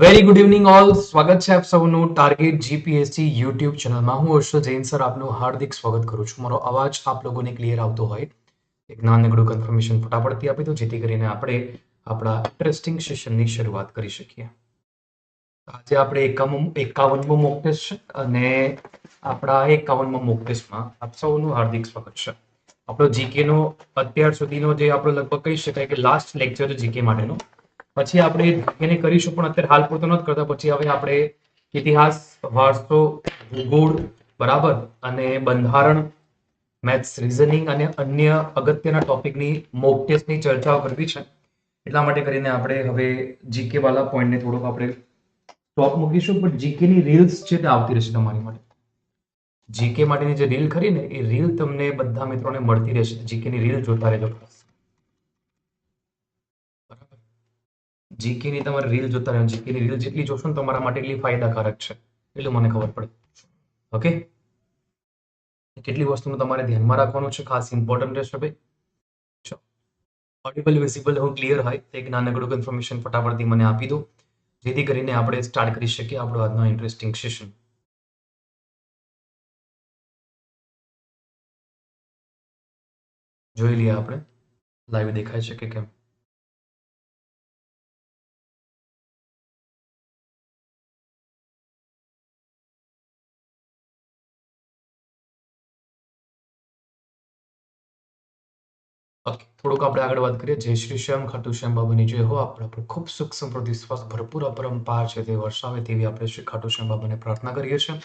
Very good evening all સ્વાગત છે આપ સૌનું ટાર્ગેટ જીપીએસસી યુટ્યુબ ચેનલમાં. હું હર્ષદ જૈન સર, આપનું હાર્દિક સ્વાગત કરું છું. મારો અવાજ આપ લોકોને ક્લિયર આવતો હોય. એક નાનકડું કન્ફર્મેશન ફટાફટથી આપી દો જેથી કરીને આપણે આપણા ઇન્ટરેસ્ટિંગ સેશનની શરૂઆત કરી શકીએ. આજે આપણે એકાવન એકાવનમો મોક ટેસ્ટ છે અને આપણા એકાવનમાં મોક ટેસ્ટમાં આપ સૌનું હાર્દિક સ્વાગત છે. આપણો જીકે નો અત્યાર સુધીનો જે આપણો લગભગ કહી શકાય કે લાસ્ટ લેક્ચર જીકે માટેનો પછી આપણે એને કરીશું પણ અત્યારે હાલ પૂરતો નથી કરતા. પછી હવે આપણે ઇતિહાસ, વારસો, ભૂગોળ, બરાબર? અને બંધારણ મેથ્સ રિઝનિંગ અને અન્ય અગત્યના ટોપિકની મોક ટેસ્ટની ચર્ચાઓ કરવી છે. એટલા માટે કરીને આપણે હવે જીકે વાળા પોઈન્ટને થોડુંક આપણે સ્ટોપ મૂકીશું. પણ જીકે ની રીલ્સ છે તે આવતી રહેશે તમારી માટે. જીકે માટેની જે રીલ ખરી ને, એ રીલ તમને બધા મિત્રોને મળતી રહેશે. જીકે ની રીલ જોતા રહેજો ખાસ. જીકે ની તમારે રીલ જોતા રહ્યો જીકે ની રીલ જેટલી જોશો ને તમારા માટે એટલી ફાયદાકારક છે. એટલું મને ખબર પડે. ઓકે? કેટલી વસ્તુનું તમારે ધ્યાનમાં રાખવાનું છે? ખાસ ઇમ્પોર્ટન્ટ રહેશે ભાઈ. ઓડિબલ વિઝિબલ હું ક્લિયર હોય, તો એક નાનકડું ઇન્ફોર્મેશન ફટાફટથી મને આપી દો. જેથી કરીને આપણે સ્ટાર્ટ કરી શકીએ આપણો આજનો ઇન્ટરેસ્ટિંગ સેશન જોઈ લઈએ આપણે. લાઈવ દેખાય છે કેમ? થોડુંક આપણે આગળ વાત કરીએ. જય શ્રી શ્યામ, ખાટુ શ્યામ બાબાની જય હો. આપણે આપણે ખૂબ સુખ સમૃદ્ધિ સ્વાસ્થ્ય ભરપૂર અપરંપાર છે તે વર્ષાવે તેવી આપણે શ્રી ખાટુ શ્યામ બાબાને પ્રાર્થના કરીએ છીએ.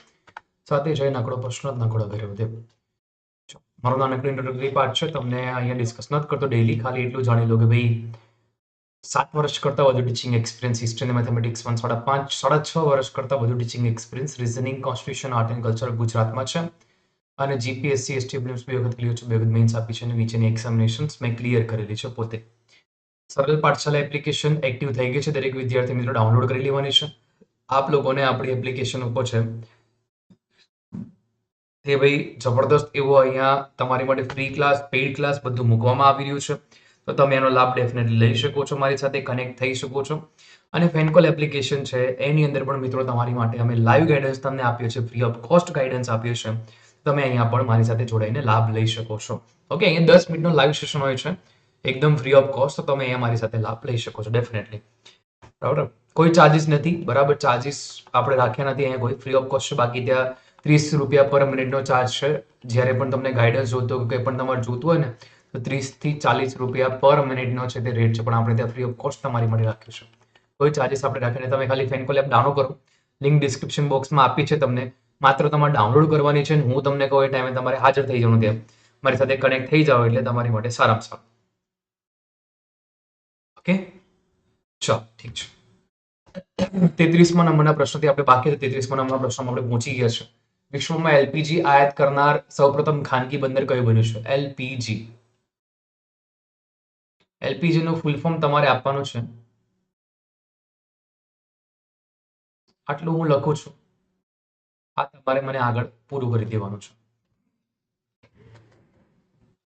સાથે જય નાકડો પ્રશ્ન નાકડો ભેરવ દેવ મારો નાનકડો ઇન્ટ્રોડક્ટરી પાર્ટ છે. તમને અહીંયા ડિસ્કસ નથી કરતો. ડેલી ખાલી એટલું જાણી લો કે ભાઈ, સાત વર્ષ કરતાં વધુ teaching experience history mathematics one સાડા પાંચ, સાડા છ વર્ષ કરતાં વધુ teaching experience reasoning constitution art and culture ગુજરાતમાં છે. અને જીપીએસસી એસટી પ્રિલિમ્સ બે વખત ક્લિયર છે, બે વખત મેન્સ આપી છે અને નીચેની એક્ઝામિનેશન્સ મેં ક્લિયર કરેલી છે પોતે. સરળ પાઠશાલા એપ્લિકેશન એક્ટિવ થઈ ગઈ છે, દરેક વિદ્યાર્થી મિત્રો ડાઉનલોડ કરી લેવાની છે. આપ લોકોને આપણી એપ્લિકેશન ઉપર છે. તે ભાઈ જબરદસ્ત એવો અહીંયા તમારી માટે ફ્રી ક્લાસ પેઇડ ક્લાસ બધું મૂકવામાં આવી રહ્યું છે. તો તમે એનો લાભ ડેફિનેટલી લઈ શકો છો મારી સાથે કનેક્ટ થઈ શકો છો. અને ફેનકોલ એપ્લિકેશન છે, એની અંદર પણ મિત્રો તમારી માટે અમે લાઈવ ગાઈડન્સ તમને આપ્યો છે ફ્રી ઓફ કોસ્ટ ગાઈડન્સ આપ્યો છે તમે અહીંયા પણ મારી સાથે જોડાઈને લાભ લઈ શકો છો. ઓકે અહીંયા દસ મિનિટનો લાઈવ સેશન હોય છે. એકદમ ફ્રી ઓફ કોસ્ટ તો તમે અહીંયા મારી સાથે લાભ લઈ શકો છો ડેફિનેટલી બરાબર? કોઈ ચાર્જિસ નથી, બરાબર? ચાર્જિસ આપણે રાખ્યા નથી, અહીંયા કોઈ ફ્રી ઓફ કોસ્ટ છે. બાકી ત્યાં ત્રીસ રૂપિયા પર મિનિટનો ચાર્જ છે. જ્યારે પણ તમને ગાઈડન્સ જોતો હોય કંઈ પણ તમારે જોતું હોય ને, તો ત્રીસથી ચાલીસ રૂપિયા પર મિનિટનો છે તે રેટ છે. પણ આપણે ત્યાં ફ્રી ઓફ કોસ્ટ તમારી માટે રાખ્યું છે. કોઈ ચાર્જિસ આપણે રાખીને તમે ખાલી ફેનકોલ એપ ડાઉનલોડ કરો. લિંક ડિસ્ક્રિપ્શન બોક્સમાં આપી છે તમને. માત્ર તમારે ડાઉનલોડ કરવાની છે હું તમને કહું એ ટાઈમે તમારે હાજર થઈ જવાનું ત્યાં મારી સાથે કનેક્ટ થઈ જાઓ એટલે તમારી માટે સારામાં સારું. ઓકે ચાલો, ઠીક છે. તેત્રીસમાં નંબરના પ્રશ્નથી આપણે બાકી તેત્રીસમાં નંબરના પ્રશ્નમાં આપણે પહોંચી ગયા છે. વિશ્વમાં એલપીજી આયાત કરનાર સૌપ્રથમ ખાનગી બંદર કયું બન્યું છે? એલપીજી. એલપીજી ફૂલ ફોર્મ તમારે આપવાનું છે. આટલું હું લખું છું. આ તમારે મને આગળ પૂરું કરી દેવાનું છે.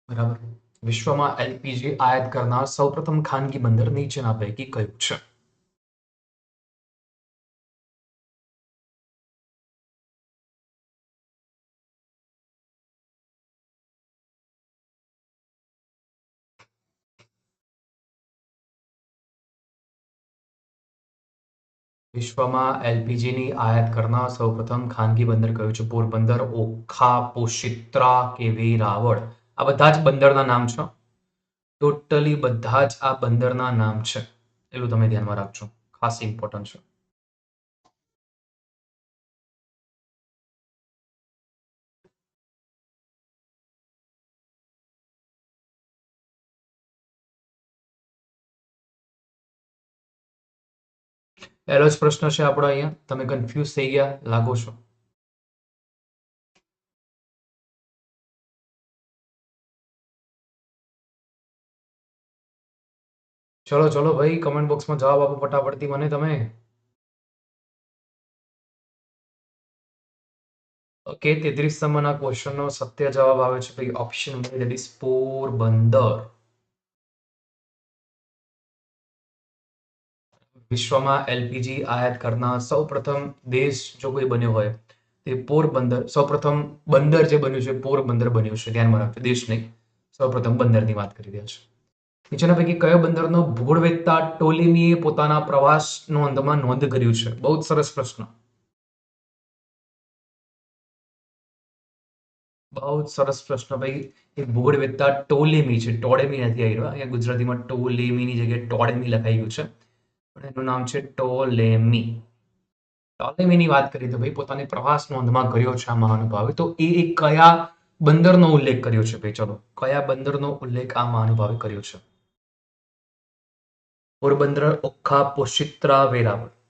બરાબર. વિશ્વમાં એલપીજી આયાત કરનાર સૌપ્રથમ ખાનગી બંદર નીચેના પૈકી કયું છે? વિશ્વમાં એલપીજીની આયાત કરનાર સૌપ્રથમ ખાનગી બંદર કયું છે? પોરબંદર, ઓખા, પોશિત્રા કે વેરાવળ આ બધા જ બંદરના નામ છે? ટોટલી બધા જ આ બંદરના નામ છે. એટલું તમે ધ્યાનમાં રાખજો. ખાસ ઇમ્પોર્ટન્ટ છે. પહેલો જ પ્રશ્ન છે આપણો અહીંયા. તમે કન્ફ્યુઝ થઈ ગયા, લાગો છો. ચલો ચલો ભાઈ કમેન્ટ બોક્સમાં જવાબ આપો ફટાફટથી મને તમે. ઓકે તેત્રીસ નંબરના ક્વેશ્ચનનો સત્ય જવાબ આવે છે. ભાઈ ઓપ્શન પોરબંદર વિશ્વમાં એલપીજી આયાત કરનાર સૌપ્રથમ દેશ જો કોઈ બન્યો હોય, તે પોરબંદર સૌપ્રથમ બંદર જે બન્યું છે પોરબંદર બન્યું છે, ધ્યાનમાં રાખજો દેશ નહીં સૌપ્રથમ બંદરની વાત કરી રહ્યા છે. નીચેના પૈકી કયો બંદરનો ભૂગોળવેત્તા ટોલીમીએ પોતાના પ્રવાસનો અંતમાં નોંધ કર્યું છે? બહુ જ સરસ પ્રશ્ન. બહુ જ સરસ પ્રશ્ન ભાઈ. એ ભૂગોળવેત્તા ટોલેમી છે ટોળેમી નથી આવી રહ્યો અહીંયા ગુજરાતીમાં ટોલેમીની જગ્યાએ ટોળેમી લખાઈ ગયું છે. એનું નામ છે ટોલેમી. ટોલેમીની વાત કરીએ તો ભાઈ પોતાની પ્રવાસ નોંધમાં કર્યો છે આ મહાનુભાવે. તો એ કયા બંદરનો ઉલ્લેખ કર્યો છે ભાઈ? ચલો, કયા બંદરનો ઉલ્લેખ આ મહાનુભાવે કર્યો છે? પોરબંદર, ઓખા, પોશિત્રા, વેરાવળ.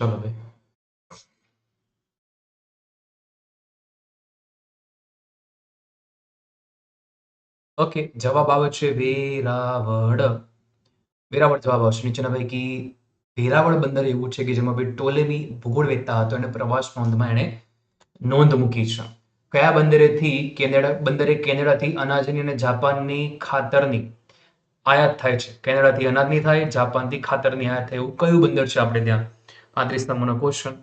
ચલો ઓકે જવાબ આવે છે વેરાવળ. વેરાવળ જવાબ આવશે. નીચેના પૈકી વેરાવળ બંદર એવું છે કે જેમાં ભાઈ ટોલેમી ભૂગોળ વેચતા હતો. અને પ્રવાસ નોંધમાં એણે નોંધ મૂકી છે. કયા બંદરેથી કેનેડા, બંદરે કેનેડાથી અનાજની અને જાપાનની ખાતરની આયાત થાય છે? કેનેડાથી અનાજની થાય, જાપાનથી ખાતરની આયાત થાય. એવું કયું બંદર છે આપણે ત્યાં? પાંત્રીસ નંબરનો ક્વેશ્ચન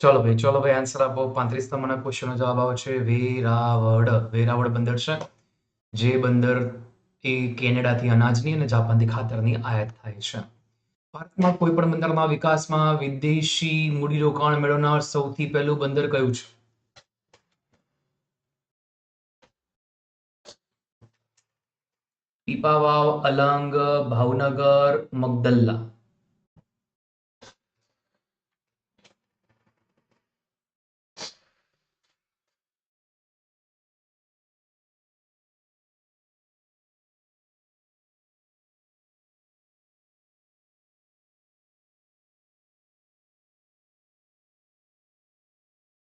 ચલો ભાઈ ચલો ભાઈ આન્સર આપો. પાંત્રીસ નંબરના ક્વેશ્ચનનો જવાબ આવે છે. વેરાવળ. વેરાવળ બંદર છે, જે બંદર એ કેનેડાથી અનાજની અને જાપાનથી ખાતરની આયાત થાય છે. ભારતમાં કોઈ પણ બંદરના વિકાસમાં વિદેશી મૂડીરોકાણ મેળવનાર સૌથી પહેલું બંદર કયું છે? પીપાવાવ, અલંગ, ભાવનગર, મગદલ્લા.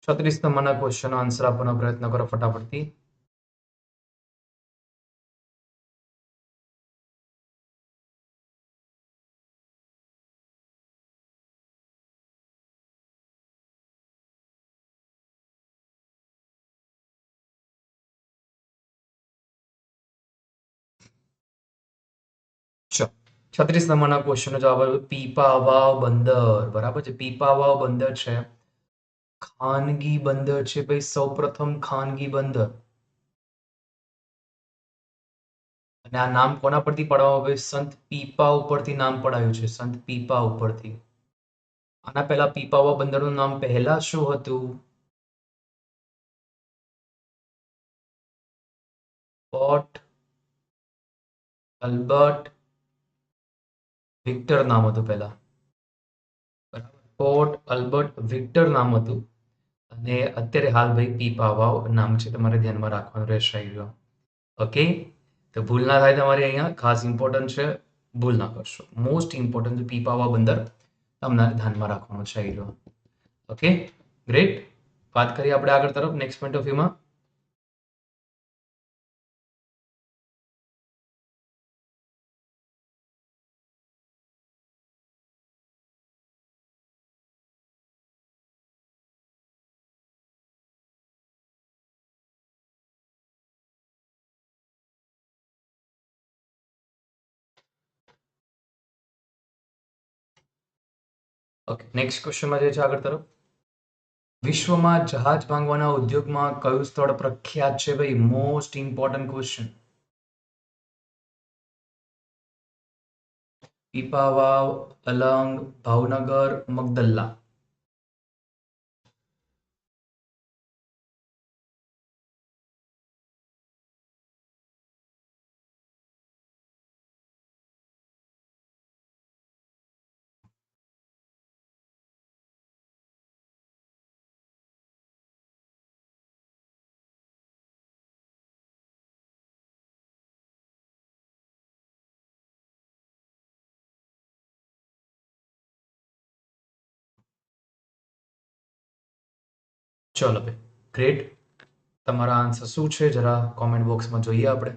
છત્રીસ નંબરના ક્વેશ્ચનનો આન્સર આપવાનો પ્રયત્ન કરો ફટાફટથી. છત્રીસ નંબરના ક્વેશ્ચનનો જવાબ આવ્યો પીપાવાવ બંદર. બરાબર છે? પીપાવાવ બંદર છે. ખાનગી બંદર છે ભાઈ, સૌપ્રથમ ખાનગી બંદર. અને આ નામ કોના પરથી પડાવવા ભાઈ? સંત પીપા ઉપરથી નામ પડાયું છે, સંત પીપા ઉપરથી. આના પહેલા પીપાવા બંદરનું નામ પહેલા શું હતું? પોટ અલ્બર્ટ વિક્ટર નામ હતું પહેલા. પોર્ટ અલ્બર્ટ વિક્ટર નામ હતું. અને અત્યારે હાલ ભાઈ પીપાવાવ નામ છે તમારે ધ્યાનમાં રાખવાનું રહેશે રહ્યો ઓકે તો ભૂલ ના થાય તમારે અહીંયા. ખાસ ઇમ્પોર્ટન્ટ છે, ભૂલ ના કરશો. મોસ્ટ ઇમ્પોર્ટન્ટ પીપાવા બંદર તમારે ધ્યાનમાં રાખવાનું છે ઓકે ગ્રેટ વાત કરીએ આપણે આગળ તરફ નેક્સ્ટ પોઈન્ટ ઓફ વ્યૂમાં ઓકે નેક્સ્ટ ક્વેશ્ચનમાં જે છે આગળ તરફ. વિશ્વમાં જહાજ ભાંગવાના ઉદ્યોગમાં કયું સ્થળ પ્રખ્યાત છે ભાઈ? Most important question Pipavav Alang, Bhavnagar, Magdalla. ચલો ભાઈ ગ્રેટ તમારા આન્સર શું છે? જરા કોમેન્ટ બોક્સમાં જોઈએ આપણે.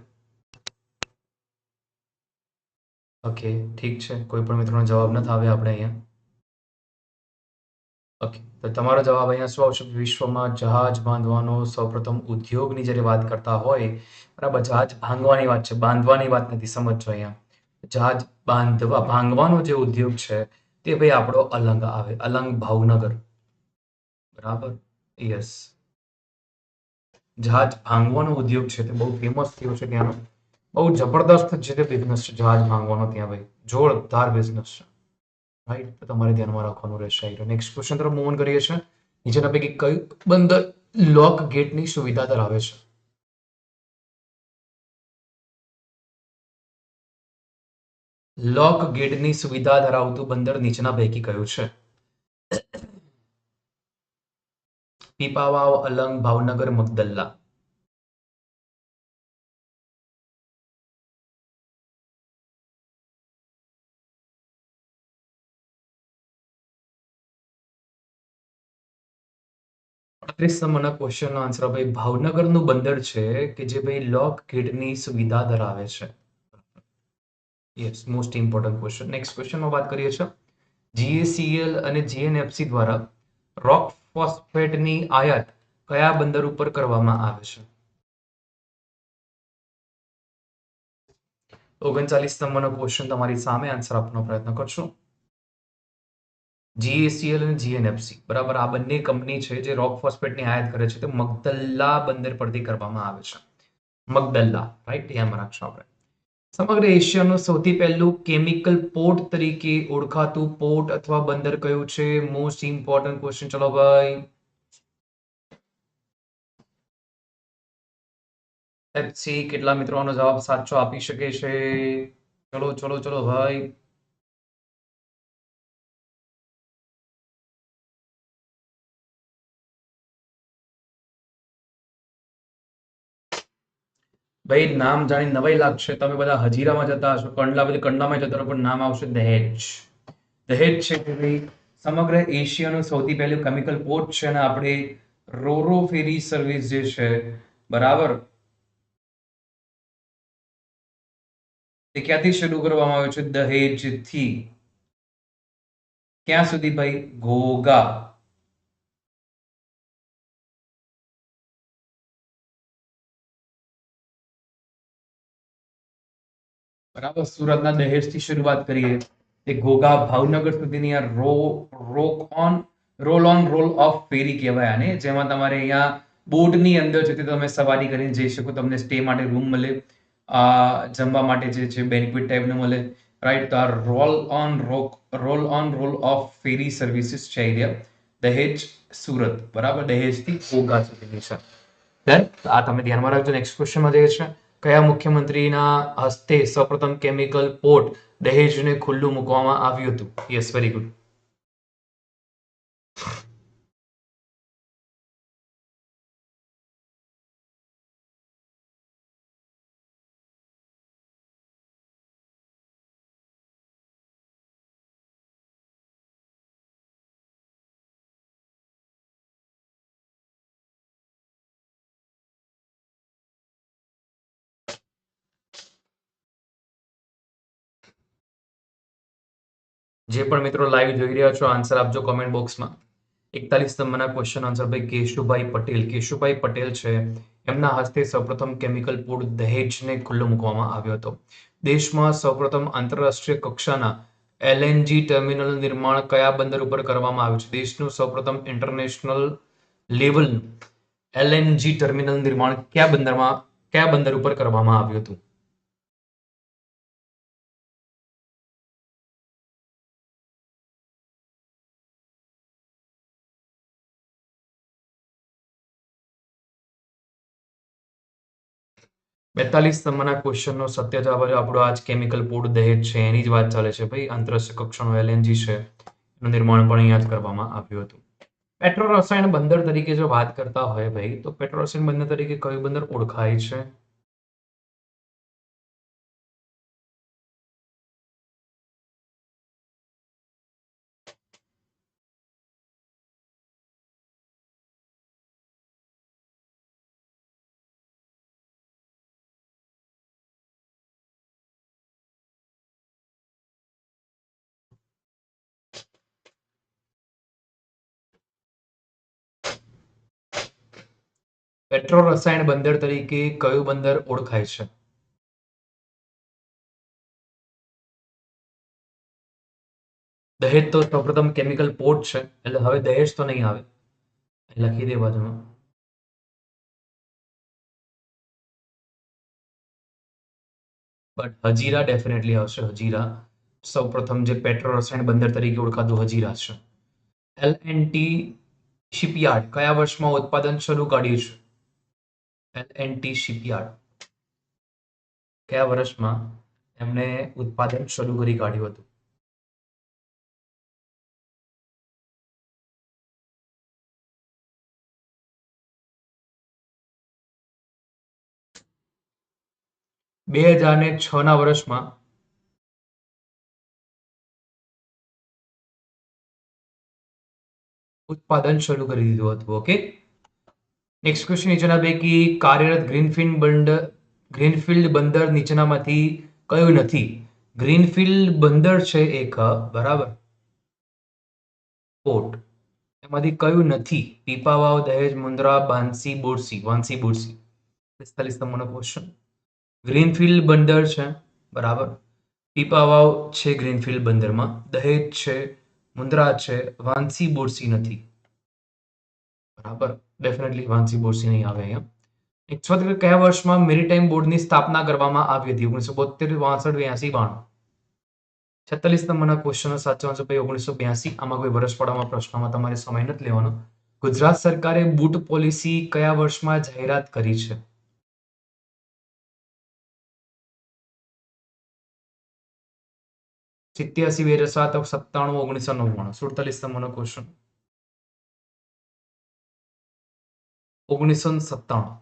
ઓકે ઠીક છે. કોઈ પણ મિત્રોનો જવાબ નથી આવ્યો આપણે અહીંયા. ઓકે તો તમારો જવાબ અહીંયા શું આવશે? વિશ્વમાં જહાજ બાંધવાનો સૌપ્રથમ ઉદ્યોગની જ્યારે વાત કરતા હોય, બરાબર, જહાજ ભાંગવાની વાત છે. બાંધવાની વાત નથી, સમજજો અહીંયા. જહાજ બાંધવા, ભાંગવાનો જે ઉદ્યોગ છે, તે ભાઈ આપણો અલંગ આવે, અલંગ ભાવનગર. બરાબર? યસ જહાજ ભાંગવાનો ઉદ્યોગ છે તે બહુ ફેમસ થયો છે ત્યાંનો. બહુ જબરદસ્ત છે તે બિઝનેસ છે જહાજ ભાંગવાનો ત્યાં ભાઈ. જોરદાર બિઝનેસ છે. રાઈટ તમારે ધ્યાનમાં રાખવાનું રહેશે નેક્સ્ટ ક્વેશ્ચન તરફ મૂવ કરીએ છીએ. નીચેના પૈકી કયું બંદર લોક ગેટની સુવિધા ધરાવે છે. લોક ગેટની સુવિધા ધરાવતું બંદર નીચેના પૈકી કયું છે? પીપાવાવ અલંગ ભાવનગર મગદલ્લા અડત્રીસ ક્વેશ્ચનનો આન્સર ભાઈ ભાવનગરનું બંદર છે કે જે ભાઈ લોક કિડની સુવિધા ધરાવે છે. Yes most important question next ક્વેશ્ચનમાં વાત કરીએ છીએ. જીએસીએલ અને જીએનએફસી દ્વારા રોક ફોસ્ફેટની આયાત કયા બંદર ઉપર કરવામાં આવે છે? ઓગણચાલીસ નંબરનો ક્વેશ્ચન તમારી સામે આન્સર આપવાનો પ્રયત્ન કરશું. જીએસીએલ અને જીએનએફસી બરાબર, આ બંને કંપની છે જે રોક ફોસ્ફેટની આયાત કરે છે તે મગદલ્લા બંદર પરથી કરવામાં આવે છે. મગદલ્લા રાઈટ ધ્યાનમાં રાખશો આપણે. સમગ્ર એશિયાનું સૌથી પહેલું કેમિકલ પોર્ટ તરીકે ઓળખાતું પોર્ટ અથવા બંદર કયું છે? મોસ્ટ ઇમ્પોર્ટન્ટ ક્વેશ્ચન ચલો ભાઈ. એફસી કેટલા મિત્રોનો જવાબ સાચો આપી શકે છે? ચલો ચલો ચલો ભાઈ. ભાઈ નામ જાણી નવાઈ લાગશે. તમે બધા હજીરામાં જતા હશો. કંડલા બધી કંડલામાં જતા પણ નામ આવશે દહેજ. દહેજ છે કે ભાઈ, સમગ્ર એશિયાનું સૌથી પહેલું કેમિકલ પોર્ટ છે અને આપણે રોરો ફેરી સર્વિસ જે છે, બરાબર? તે ક્યાંથી શરૂ કરવામાં આવ્યો છે? દહેજથી ક્યાં સુધી ભાઈ? ઘોઘા. બરાબર, સુરતના દહેજથી શરૂઆત કરીએ. તે ઘોઘા ભાવનગર સુધીની આ ro rock on roll on roll off ferry કહેવાય આને, જેમાં તમારે અહીંયા બોટની અંદર જે તમે સવારી કરીને જઈ શકો, તમને સ્ટે માટે રૂમ મળે જમવા માટે જે છે બેનિફિટ ટાઈપનું મળે રાઈટ તો આ roll on rock roll on roll off ferry services છે એરિયા દહેજ સુરત, બરાબર? દહેજથી ઘોઘા સુધીની છે. આ તમે ધ્યાનમાં રાખજો નેક્સ્ટ ક્વેશ્ચનમાં જઈએ છે કયા મુખ્યમંત્રીના હસ્તે સૌપ્રથમ કેમિકલ પોર્ટ દહેજને ખુલ્લું મૂકવામાં આવ્યું હતું? યસ વેરી ગુડ જે પણ મિત્રો લાઈવ જોઈ રહ્યા છો આન્સર આપજો કોમેન્ટ બોક્સમાં એકતાલીસ નંબરના ક્વેશ્ચન આન્સર ભાઈ કેશુભાઈ પટેલ. કેશુભાઈ પટેલ છે. એમના હસ્તે સૌપ્રથમ કેમિકલ પોર્ટ દહેજને ખુલ્લો મૂકવામાં આવ્યો હતો. દેશમાં સૌપ્રથમ આંતરરાષ્ટ્રીય કક્ષાના એલએનજી ટર્મિનલ નિર્માણ કયા બંદર ઉપર કરવામાં આવ્યું છે? દેશનું સૌપ્રથમ ઇન્ટરનેશનલ લેવલનું એલએનજી ટર્મિનલ નિર્માણ કયા બંદરમાં, કયા બંદર ઉપર કરવામાં આવ્યું હતું? બેતાલીસ નંબરના ક્વેશ્ચનનો સત્ય જવાબ જો આપણો આજ કેમિકલ પોર્ટ દહેજ છે, એની જ વાત ચાલે છે ભાઈ. આંતરરાષ્ટ્રીય કક્ષાનો એલએનજી છે, એનું નિર્માણ પણ અહીંયા જ કરવામાં આવ્યું હતું. પેટ્રોલ રસાયણ બંદર તરીકે જો વાત કરતા હોય ભાઈ, તો પેટ્રોલ રસાયણ બંદર તરીકે કયું બંદર ઓળખાય છે? પેટ્રો રસાયણ બંદર તરીકે કયું બંદર ઓળખાય છે? દહેજ તો સૌપ્રથમ કેમિકલ પોર્ટ છે, એટલે હવે દહેજ તો નહીં આવે. લખી દે બાજુમાં. બટ હજીરા ડેફિનેટલી આવશે, હજીરા. સૌપ્રથમ જે પેટ્રો રસાયણ બંદર તરીકે ઓળખાતું હજીરા છે. એલ એન્ડ ટી શિપયાર્ડ કયા વર્ષમાં ઉત્પાદન શરૂ કર્યું છે? એલ શિપયાર્ડ કયા વર્ષમાં એમણે ઉત્પાદન શરૂ કરી કાઢ્યું હતું? બે હજાર ને છ ના વર્ષમાં ઉત્પાદન શરૂ કરી દીધું હતું ઓકે નેક્સ્ટ ક્વેશ્ચન નીચેના પૈકી કાર્યરત ગ્રીનફિલ્ડ બંદર ગ્રીનફિલ્ડ બંદર નીચેનામાંથી કયું નથી? ગ્રીનફિલ્ડ બંદર છે એક બરાબર. પોર્ટ એમાંથી કયું નથી? પીપાવાવ, દહેજ, મુન્દ્રા, બાંસી બોરસી વાંસી બોરસી પિસ્તાલીસ નંબરનો ક્વેશ્ચન ગ્રીનફિલ્ડ બંદર છે, બરાબર. પીપાવાવ છે ગ્રીનફિલ્ડ બંદરમાં. દહેજ છે, મુન્દ્રા છે, વાંસી બોરસી નથી. બરાબર? ડેફિનેટલી વાંસી બોરસી નહીં આવે અહીંયા. એકસો કયા વર્ષમાં મેરીટાઈમ બોર્ડની સ્થાપના કરવામાં આવી હતી? ઓગણીસો બોતેર બાસઠ, બ્યાસી, બાણું. છત્તાલીસ નંબરના ક્વેશ્ચન સાચો આન્સર ભાઈ ઓગણીસો બ્યાસી. આમાં કોઈ વર્ષ પડવામાં પ્રશ્નમાં તમારે સમય નથી લેવાનો. ગુજરાત સરકારે બૂટ પોલિસી કયા વર્ષમાં જાહેરાત કરી છે? સિત્યાસી, બે સાત, સત્તાણું, ઓગણીસો નવ્વાણું. સુડતાલીસ નંબરનો ક્વેશ્ચન ઓગણીસો સત્તાણું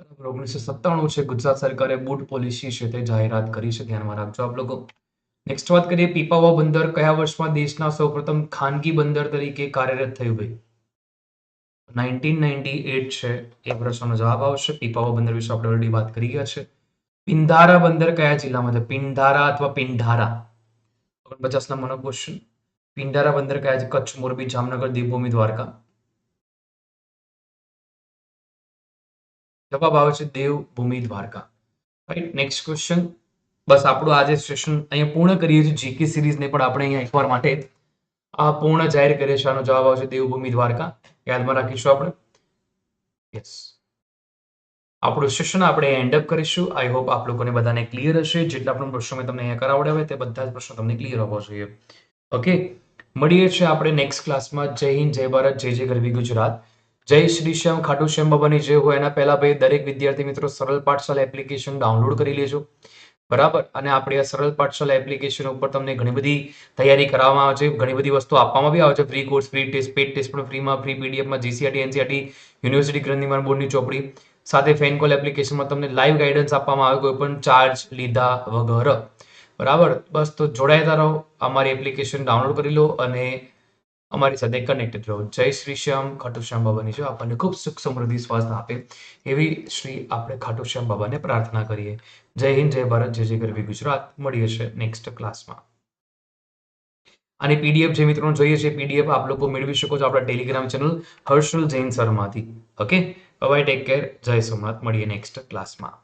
બરાબર ઓગણીસો સત્તાણું છે. ગુજરાત સરકારે બૂટ પોલિસી છે તે જાહેરાત કરી છે. ધ્યાનમાં રાખજો આપ લોકો. નેક્સ્ટ વાત કરીએ, પીપાવા બંદર કયા વર્ષમાં દેશના સૌપ્રથમ ખાનગી બંદર તરીકે કાર્યરત થયું ભાઈ? નાઇન્ટીન નાઇન્ટી એટ છે. એ પ્રશ્નનો જવાબ આવશે. પીપાવા બંદર વિશે આપણે ઓલરેડી વાત કરી ગયા છે. પિંધારા બંદર કયા જિલ્લામાં છે? પિંધારા અથવા પિંઢારા? ઓગણપચાસ નંબરનો ક્વેશ્ચન પિંડારા બંદર કયા છે? કચ્છ, મોરબી, જામનગર દેવભૂમિ દ્વારકા. જવાબ આવે છે Devbhumi Dwarka. Right next question બસ આપણું આજે સેશન અહીંયા પૂર્ણ કરીએ છીએ. જીકે સિરીઝને પણ આપણે અહીંયા એકવાર માટે આ પૂર્ણ જાહેર કરીએ છીએ. આનો જવાબ આવશે દેવભૂમિ દ્વારકા. યાદમાં રાખીશું આપણે. યસ આપણું સેશન આપણે એન્ડ અપ કરીશું. આઈ હોપ આપ લોકોને બધાને ક્લિયર હશે. જેટલા પણ પ્રશ્નો મેં તમને અહીંયા કરાવડ્યા હોય તે બધા જ પ્રશ્નો તમને ક્લિયર હોવા જોઈએ. ઓકે મળીએ છીએ આપણે નેક્સ્ટ ક્લાસમાં જય હિન્દ, જય ભારત, જય જય ગરવી ગુજરાત. જય શ્રી શ્યામ, ખાટુ શ્યામ બાબાની જે હોય એના પહેલા ભાઈ દરેક વિદ્યાર્થી મિત્રો સરળ પાઠશાલા એપ્લિકેશન ડાઉનલોડ કરી લેજો. બરાબર? અને આપણી આ સરળ પાઠશાલા એપ્લિકેશન ઉપર તમને ઘણી બધી તૈયારી કરવામાં આવે છે. ઘણી બધી વસ્તુ આપવામાં બી આવે છે. Free course free test paid test પણ ફ્રીમાં ફ્રી પીડીએફમાં જીસીઆરટી એનસીઆરટી યુનિવર્સિટી ગ્રંથિમાન બોર્ડની ચોપડી. સાથે ફેન કોલ એપ્લિકેશનમાં તમને લાઈવ ગાઈડન્સ આપવામાં આવે કોઈ પણ ચાર્જ લીધા વગર. બરાબર? બસ તો જોડાયેલા રહો. અમારી એપ્લિકેશન ડાઉનલોડ કરી લો અને અમારી સાથે કનેક્ટેડ રહો. જય શ્રી શ્યામ ખાટુ શ્યામ બાબાની જો આપણને ખૂબ સુખ સમૃદ્ધિ સ્વાસ્થ્ય આપે એવી શ્રી આપણે ખાટુ શ્યામ બાબાને પ્રાર્થના કરીએ. જય હિન્દ, જય ભારત, જય જય ગરવી ગુજરાત. મળીએ છે નેક્સ્ટ ક્લાસમાં અને પીડીએફ જે મિત્રો જોઈએ છે પીડીએફ આપ લોકો મેળવી શકો છો આપણા ટેલિગ્રામ ચેનલ હર્ષલ જૈન સરમાંથી ઓકે બાય ટેક કેર જય સોમનાથ. મળીએ નેક્સ્ટ ક્લાસમાં